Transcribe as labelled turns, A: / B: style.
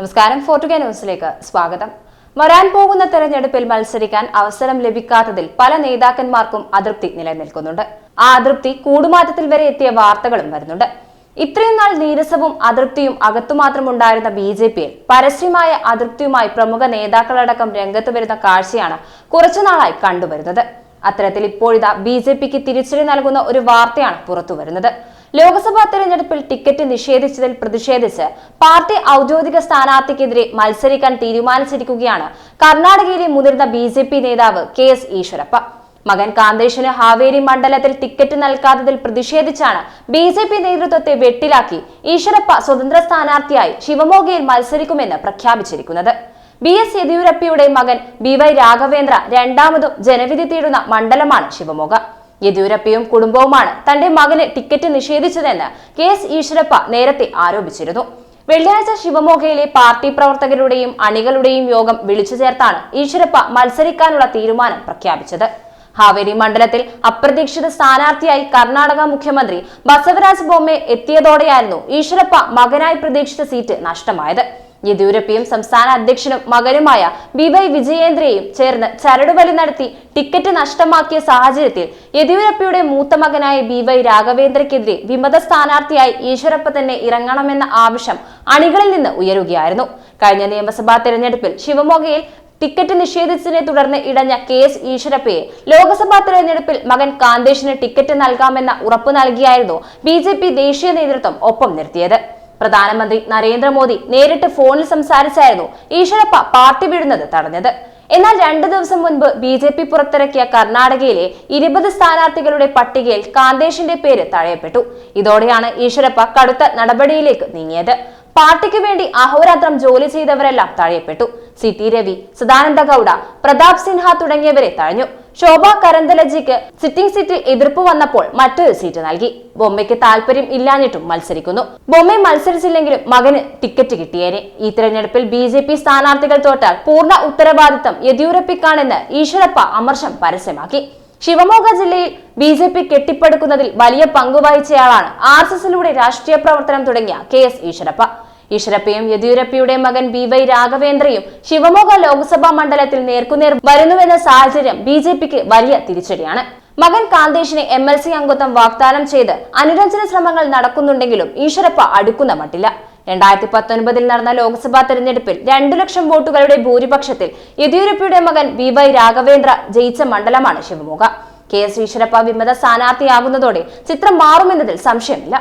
A: നമസ്കാരം ഫോർട്ടുഗ ന്യൂസിലേക്ക് സ്വാഗതം. വരാൻ പോകുന്ന തെരഞ്ഞെടുപ്പിൽ മത്സരിക്കാൻ അവസരം ലഭിക്കാത്തതിൽ പല നേതാക്കന്മാർക്കും അതൃപ്തി നിലനിൽക്കുന്നുണ്ട്. ആ അതൃപ്തി കൂടുമാറ്റത്തിൽ വരെ എത്തിയ വാർത്തകളും വരുന്നുണ്ട്. ഇത്രയും നാൾ നീരസവും അതൃപ്തിയും അകത്തുമാത്രം ഉണ്ടായിരുന്ന ബി ജെ പിയിൽ പരസ്യമായ അതൃപ്തിയുമായി പ്രമുഖ നേതാക്കളടക്കം രംഗത്ത് വരുന്ന കാഴ്ചയാണ് കുറച്ചുനാളായി കണ്ടുവരുന്നത്. അത്തരത്തിൽ ഇപ്പോഴിതാ ബി ജെ പിക്ക് തിരിച്ചടി നൽകുന്ന ഒരു വാർത്തയാണ് പുറത്തുവരുന്നത്. ലോക്സഭാ തെരഞ്ഞെടുപ്പിൽ ടിക്കറ്റ് നിഷേധിച്ചതിൽ പ്രതിഷേധിച്ച് പാർട്ടി ഔദ്യോഗിക സ്ഥാനാർത്ഥിക്കെതിരെ മത്സരിക്കാൻ തീരുമാനിച്ചിരിക്കുകയാണ് കർണാടകയിലെ മുതിർന്ന ബി ജെ പി നേതാവ് കെ എസ് ഈശ്വരപ്പ. മകൻ കാന്തേശന് ഹാവേരി മണ്ഡലത്തിൽ ടിക്കറ്റ് നൽകാത്തതിൽ പ്രതിഷേധിച്ചാണ് ബി ജെ പി നേതൃത്വത്തെ വെട്ടിലാക്കി ഈശ്വരപ്പ സ്വതന്ത്ര സ്ഥാനാർത്ഥിയായി ശിവമോഗയിൽ മത്സരിക്കുമെന്ന് പ്രഖ്യാപിച്ചിരിക്കുന്നത്. ബി എസ് യെദ്യൂരപ്പയുടെ മകൻ ബി വൈ രാഘവേന്ദ്ര രണ്ടാമതും ജനവിധി തേടുന്ന മണ്ഡലമാണ് ശിവമോഗ. യെദ്യൂരപ്പയും കുടുംബവുമാണ് തന്റെ മകന് ടിക്കറ്റ് നിഷേധിച്ചതെന്ന് കെ എസ് ഈശ്വരപ്പ നേരത്തെ ആരോപിച്ചിരുന്നു. വെള്ളിയാഴ്ച ശിവമോഗയിലെ പാർട്ടി പ്രവർത്തകരുടെയും അണികളുടെയും യോഗം വിളിച്ചു ചേർത്താണ് ഈശ്വരപ്പ മത്സരിക്കാനുള്ള തീരുമാനം പ്രഖ്യാപിച്ചത്. ഹാവേരി മണ്ഡലത്തിൽ അപ്രതീക്ഷിത സ്ഥാനാർത്ഥിയായി കർണാടക മുഖ്യമന്ത്രി ബസവരാജ് ബൊമ്മെ എത്തിയതോടെയായിരുന്നു ഈശ്വരപ്പ മകനായി പ്രതീക്ഷിച്ച സീറ്റ് നഷ്ടമായത്. യെദ്യൂരപ്പയും സംസ്ഥാന അധ്യക്ഷനും മകനുമായ ബി വൈ വിജയേന്ദ്രയും ചേർന്ന് ചരടുവലി നടത്തി ടിക്കറ്റ് നഷ്ടമാക്കിയ സാഹചര്യത്തിൽ യെദ്യൂരപ്പയുടെ മൂത്ത മകനായ ബി വൈ രാഘവേന്ദ്രയ്ക്കെതിരെ വിമത സ്ഥാനാർത്ഥിയായി ഈശ്വരപ്പ തന്നെ ഇറങ്ങണമെന്ന ആവശ്യം അണികളിൽ നിന്ന് ഉയരുകയായിരുന്നു. കഴിഞ്ഞ നിയമസഭാ തെരഞ്ഞെടുപ്പിൽ ശിവമോഗയിൽ ടിക്കറ്റ് നിഷേധിച്ചതിനെ തുടർന്ന് ഇടഞ്ഞ കെ എസ് ഈശ്വരപ്പയെ ലോക്സഭാ തെരഞ്ഞെടുപ്പിൽ മകൻ കാന്തേഷിന് ടിക്കറ്റ് നൽകാമെന്ന ഉറപ്പ് നൽകിയായിരുന്നു ബി ദേശീയ നേതൃത്വം ഒപ്പം നിർത്തിയത്. പ്രധാനമന്ത്രി നരേന്ദ്രമോദി നേരിട്ട് ഫോണിൽ സംസാരിച്ചായിരുന്നു ഈശ്വരപ്പ പാർട്ടി വിടുന്നത് തടഞ്ഞത്. എന്നാൽ രണ്ടു ദിവസം മുൻപ് ബി ജെ പി പുറത്തിറക്കിയ കർണാടകയിലെ ഇരുപത് സ്ഥാനാർത്ഥികളുടെ പട്ടികയിൽ കാന്തേഷിന്റെ പേര് തഴയപ്പെട്ടു. ഇതോടെയാണ് ഈശ്വരപ്പ കടുത്ത നടപടിയിലേക്ക് നീങ്ങിയത്. പാർട്ടിക്ക് വേണ്ടി അഹോരാത്രം ജോലി ചെയ്തവരെല്ലാം തഴയപ്പെട്ടു. സി ടി രവി സദാനന്ദ ഗൌഡ പ്രതാപ് സിൻഹ തുടങ്ങിയവരെ തഴഞ്ഞു. ശോഭ കരന്തലജിക്ക് സിറ്റിംഗ് സീറ്റിൽ എതിർപ്പ് വന്നപ്പോൾ മറ്റൊരു സീറ്റ് നൽകി. ബൊമ്മയ്ക്ക് താല്പര്യം ഇല്ലാഞ്ഞിട്ടും മത്സരിക്കുന്നു. ബൊമ്മ മത്സരിച്ചില്ലെങ്കിലും മകന് ടിക്കറ്റ് കിട്ടിയേനെ. ഈ തെരഞ്ഞെടുപ്പിൽ ബി ജെ പി സ്ഥാനാർത്ഥികൾ തോറ്റാൽ പൂർണ ഉത്തരവാദിത്തം യെദ്യൂരപ്പിക്കാണെന്ന് ഈശ്വരപ്പ അമർഷം പരസ്യമാക്കി. ശിവമോഗ ജില്ലയിൽ ബി ജെ പി കെട്ടിപ്പടുക്കുന്നതിൽ വലിയ പങ്കുവഹിച്ചയാളാണ് ആർ എസ് എസിലൂടെ രാഷ്ട്രീയ പ്രവർത്തനം തുടങ്ങിയ കെ എസ് ഈശ്വരപ്പ. ഈശ്വരപ്പയും യെദ്യൂരപ്പയുടെ മകൻ ബി വൈ രാഘവേന്ദ്രയും ശിവമോഗ ലോക്സഭാ മണ്ഡലത്തിൽ നേർക്കുനേർ വരുന്നുവെന്ന സാഹചര്യം ബി ജെ പിക്ക് വലിയ തിരിച്ചടിയാണ്. മകൻ കാന്തേഷിനെ എം എൽ സി അംഗത്വം വാഗ്ദാനം ചെയ്ത് അനുരഞ്ജന ശ്രമങ്ങൾ നടക്കുന്നുണ്ടെങ്കിലും ഈശ്വരപ്പ അടുക്കുന്ന മട്ടില്ല. രണ്ടായിരത്തി പത്തൊൻപതിൽ നടന്ന ലോക്സഭാ തെരഞ്ഞെടുപ്പിൽ രണ്ടു ലക്ഷം വോട്ടുകളുടെ ഭൂരിപക്ഷത്തിൽ യെദ്യൂരപ്പയുടെ മകൻ വി വൈ രാഘവേന്ദ്ര ജയിച്ച മണ്ഡലമാണ് ശിവമോഗ. കെ എസ് ഈശ്വരപ്പ വിമത സ്ഥാനാർത്ഥിയാകുന്നതോടെ ചിത്രം മാറുമെന്നതിൽ സംശയമില്ല.